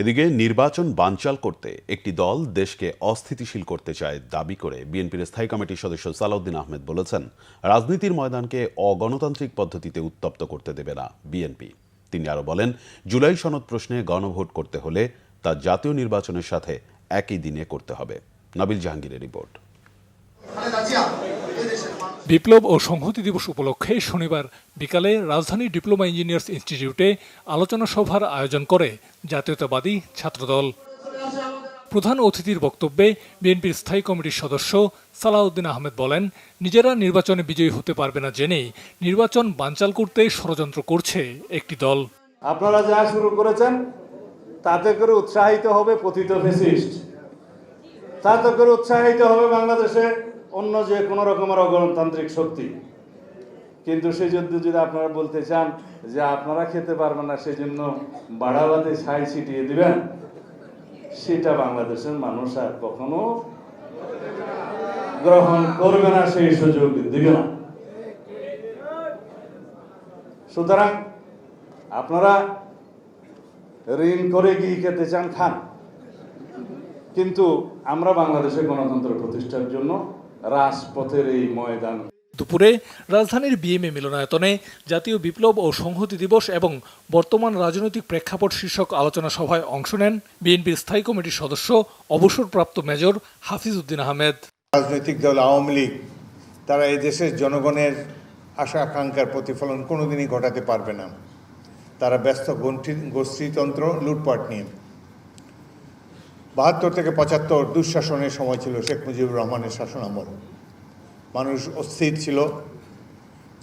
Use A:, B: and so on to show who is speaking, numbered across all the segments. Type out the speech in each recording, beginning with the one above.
A: এদিকে নির্বাচন বানচাল করতে একটি দল দেশকে অস্থিতিশীল করতে চায় দাবি করে বিএনপির স্থায়ী কমিটির সদস্য সালাউদ্দিন আহমেদ বলেছেন, রাজনীতির ময়দানকে অগণতান্ত্রিক পদ্ধতিতে উত্তপ্ত করতে দেবে না বিএনপি। তিনি আরও বলেন, জুলাই সনদ প্রশ্নে গণভোট করতে হলে তা জাতীয় নির্বাচনের সাথে একই দিনে করতে হবে। নাবিল জাহাঙ্গীরের রিপোর্ট।
B: বিপ্লব ও সংহতি দিবস উপলক্ষে শনিবার বিকালে রাজধানী ডিপ্লোমা ইঞ্জিনিয়ার্স ইনস্টিটিউটে আলোচনা সভার আয়োজন করে জাতীয়তাবাদী ছাত্রদল। প্রধান অতিথির বক্তব্যে বিএনপির স্থায়ী কমিটির সদস্য সালাউদ্দিন আহমেদ বলেন, নিজেরা নির্বাচনে বিজয়ী হতে পারবে না জেনেই নির্বাচন বানচাল করতে ষড়যন্ত্র করছে একটি দল।
C: আপনারা যা শুরু করেছেন, তাতে করে উৎসাহিত হবে পতিত ফেসিস্ট। তাতে করে উৎসাহিত হবে বাংলাদেশে অন্য যে কোনো রকমের অগণতান্ত্রিক শক্তি। কিন্তু সেই জন্য যদি আপনারা বলতে চান যে আপনারা খেতে পারবেন না, সেজন্য বাড়াবাতে ছাই ছিটিয়ে দিবেন। সেটা বাংলাদেশের মানুষ আর কখনো গ্রহণ করবে না, সেই সুযোগ দিবে না। সুতরাং আপনারা ঋণ করে কি খেতে চান, খান। কিন্তু আমরা বাংলাদেশে গণতন্ত্র প্রতিষ্ঠার জন্য রাজপথের এই ময়দান
B: দুপুরে রাজধানীর বিএমএ মিলনায়তনে জাতীয় বিপ্লব ও সংহতি দিবস এবং বর্তমান রাজনৈতিক প্রেক্ষাপট শীর্ষক আলোচনা সভায় অংশ নেন বিএনপির স্থায়ী কমিটির সদস্য, অবসরপ্রাপ্ত মেজর হাফিজ উদ্দিন আহমেদ।
D: রাজনৈতিক দল আওয়ামী লীগ, তারা এই দেশের জনগণের আশা আকাঙ্ক্ষার প্রতিফলন কোনোদিনই ঘটাতে পারবে না। তারা ব্যস্ত গোষ্ঠীতন্ত্র লুটপাট নিয়ে। বাহাত্তর থেকে পঁচাত্তর দুঃশাসনের সময় ছিল শেখ মুজিবুর রহমানের শাসনামল মানুষ অস্থির ছিল।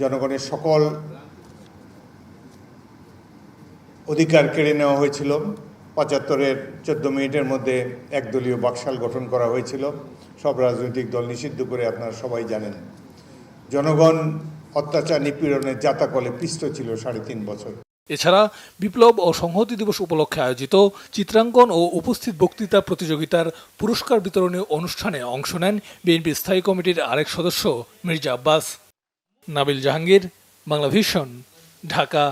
D: জনগণের সকল অধিকার কেড়ে নেওয়া হয়েছিল। পঁচাত্তরের চোদ্দ মিনিটের মধ্যে একদলীয় বাকশাল গঠন করা হয়েছিল। সব রাজনৈতিক দল নিষিদ্ধ করে আপনারা সবাই জানেন। জনগণ অত্যাচার নিপীড়নের জাতাকলে পিষ্ট ছিল সাড়ে তিন বছর।
B: এছাড়া বিপ্লব ও সংহতি দিবস উপলক্ষে আয়োজিত চিত্রাঙ্কন ও উপস্থিত বক্তৃতা প্রতিযোগিতার পুরস্কার বিতরণী অনুষ্ঠানে অংশ নেন বিএনপি স্থায়ী কমিটির আরেক সদস্য মির্জা আব্বাস। নাবিল জাহাঙ্গীর, বাংলাভিশন, ঢাকা।